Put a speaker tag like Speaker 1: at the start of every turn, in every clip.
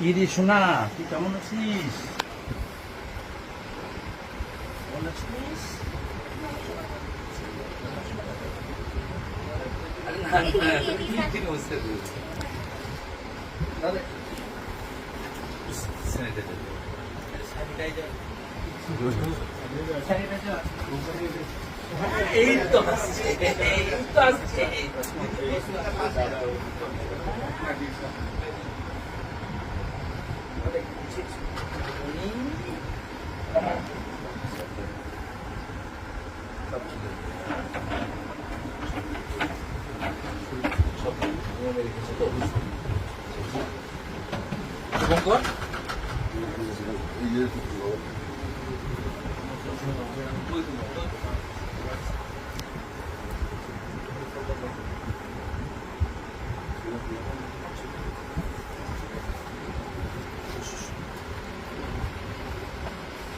Speaker 1: কি রে শোনা তুই কেমন আছিস কেমন আছিস। আরে sanitizer। Sanitizer। এই তো আসছে এই তো আসছে শুভঙ্কর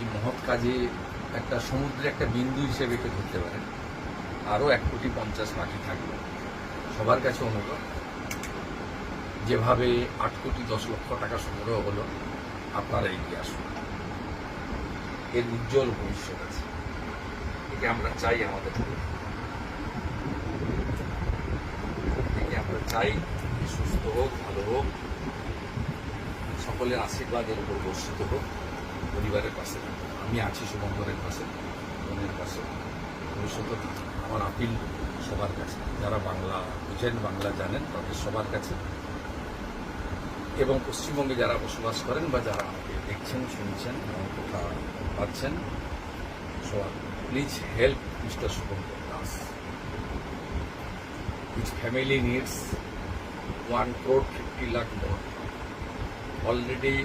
Speaker 1: এই মহৎ কাজে একটা সমুদ্রে একটা বিন্দু হিসেবে একে ধরতে পারেন আরও এক কোটি পঞ্চাশ বাকি থাকবে। সবার কাছে অনুরোধ, যেভাবে আট কোটি দশ লক্ষ টাকা সংগ্রহ হলো, আপনারা এগিয়ে আসুন। এর উজ্জ্বল ভবিষ্যৎ আছে। একে আমরা চাই আমাদের একে আমরা চাই সুস্থ হোক, ভালো হোক, সকলের আশীর্বাদের উপর বর্ষিত হোক। পরিবারের পাশে, আমি আছি শুভঙ্করের পাশে, বোনের পাশে। ভবিষ্যতে আমার আপিল সবার কাছে। যারা বাংলা বুঝেন বাংলা জানেন, তাদের সবার কাছে। এবং পশ্চিমবঙ্গে যারা বসবাস করেন বা যারা আমাকে দেখছেন, শুনছেন, আমার কথা পাচ্ছেন so please help mister Subhankar Das. Which family needs 1 crore 50 lakh more. Already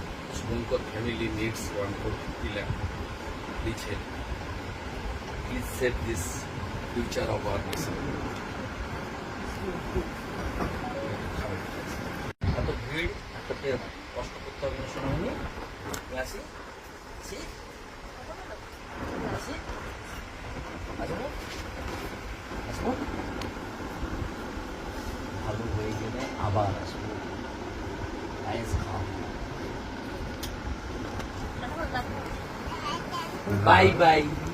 Speaker 1: Subhankar family needs one four fifty lakh দিচ্ছে please save this future of আর এত ভিড়, এত কষ্ট করতে হবে না শুনে আসি? আসব? ভালো হয়ে গেলে আবার আসব। 拜拜。